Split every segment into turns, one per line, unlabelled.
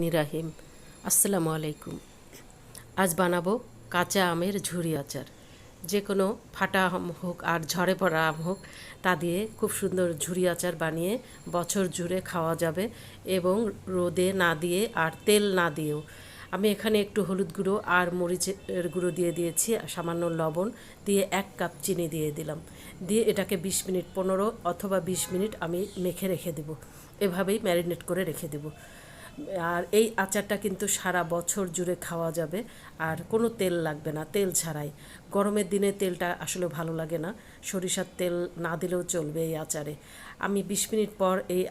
নিরাহিম আসসালামু আলাইকুম। আজ বানাবো কাঁচা আমের ঝুরি আচার। যে কোনো ফাটা আম হোক আর ঝড়ে পড়া আম হোক, তা দিয়ে খুব সুন্দর ঝুরি আচার বানিয়ে বছর জুড়ে খাওয়া যাবে এবং রোদে না দিয়ে আর তেল না দিয়েও। আমি এখানে একটু হলুদ গুঁড়ো আর মরিচের গুঁড়ো দিয়ে দিয়েছি সামান্য লবণ দিয়ে এক কাপ চিনি দিয়ে দিলাম। দিয়ে এটাকে বিশ মিনিট, পনেরো অথবা বিশ মিনিট আমি মেখে রেখে দেব। এভাবেই ম্যারিনেট করে রেখে দেবো। আর এই আচারটা কিন্তু সারা বছর জুড়ে খাওয়া যাবে, আর কোনো তেল লাগবে না, তেল ছাড়াই। গরমের দিনে তেলটা আসলে ভালো লাগে না, সরিষার তেল না দিলেও চলবে এই আচারে। আমি বিশ মিনিট পর এই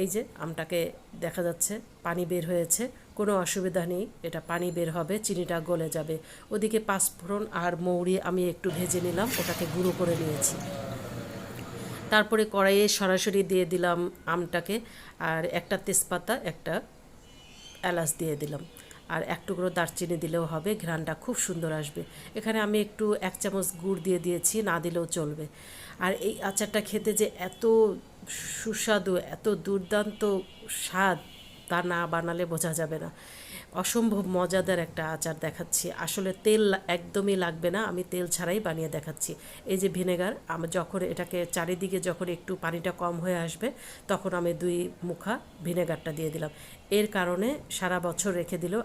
এই যে আমটাকে দেখা যাচ্ছে পানি বের হয়েছে, কোনো অসুবিধা নেই, এটা পানি বের হবে, চিনিটা গলে যাবে। ওদিকে পাঁচফোড়ন আর মৌরি আমি একটু ভেজে নিলাম, ওটাকে গুঁড়ো করে নিয়েছি। তারপরে কড়াইয়ে সরাসরি দিয়ে দিলাম আমটাকে, আর একটা তেজপাতা, একটা এলাচ দিয়ে দিলাম। আর এক টুকরো দারচিনি দিলেও হবে ঘ্রানটা খুব সুন্দর আসবে। এখানে আমি একটু এক চামচ গুড় দিয়ে দিয়েছি, না দিলেও চলবে। আর এই আচারটা খেতে যে এত সুস্বাদু, এত দুর্দান্ত স্বাদ তা না বানালে বোঝা যাবে না। অসম্ভব মজাদার একটা আচার দেখাচ্ছি। আসলে তেল একদমই লাগবে না, আমি তেল ছাড়াই বানিয়ে দেখাচ্ছি। এই যে ভিনেগার, আমি যখন এটাকে চারিদিকে যখন একটু পানিটা কম হয়ে আসবে, তখন আমি দুই মুখা ভিনেগারটা দিয়ে দিলাম। এর কারণে সারা বছর রেখে দিলেও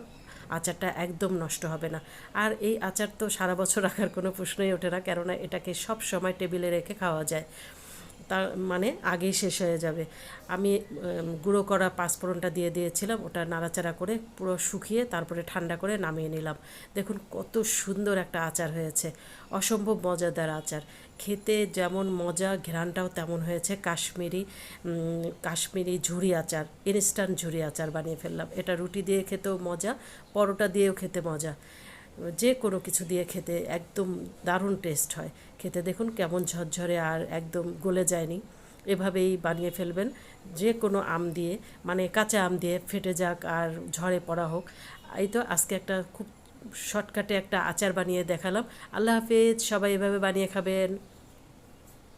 আচারটা একদম নষ্ট হবে না। আর এই আচার তো সারা বছর রাখার কোনো প্রশ্নই ওঠে না, কেননা এটাকে সব সময় টেবিলে রেখে খাওয়া যায়। তার মানে আগেই শেষ হয়ে যাবে। আমি গুঁড়ো করা পাঁচফোড়নটা দিয়ে দিয়েছিলাম, ওটা নাড়াচাড়া করে পুরো শুকিয়ে তারপরে ঠান্ডা করে নামিয়ে নিলাম। দেখুন কত সুন্দর একটা আচার হয়েছে, অসম্ভব মজাদার আচার। খেতে যেমন মজা, ঘ্রাণটাও তেমন হয়েছে। কাশ্মীরি কাশ্মীরি ঝুরি আচার ইনস্ট্যান্ট ঝুরি আচার বানিয়ে ফেললাম। এটা রুটি দিয়ে খেতেও মজা, পরোটা দিয়েও খেতে মজা। যে কোনো কিছু দিয়ে খেতে একদম দারুণ টেস্ট হয়। খেতে দেখুন কেমন ঝরঝরে আর একদম গলে যায়নি। এভাবেই বানিয়ে ফেলবেন। যে কোনো আম দিয়ে মানে কাঁচা আম দিয়ে ফেটে যাক আর ঝরে পড়া হোক। এই তো আজকে একটা খুব শর্টকাটে একটা আচার বানিয়ে দেখালাম। আল্লাহ হাফেজ, সবাই এভাবে বানিয়ে খাবেন।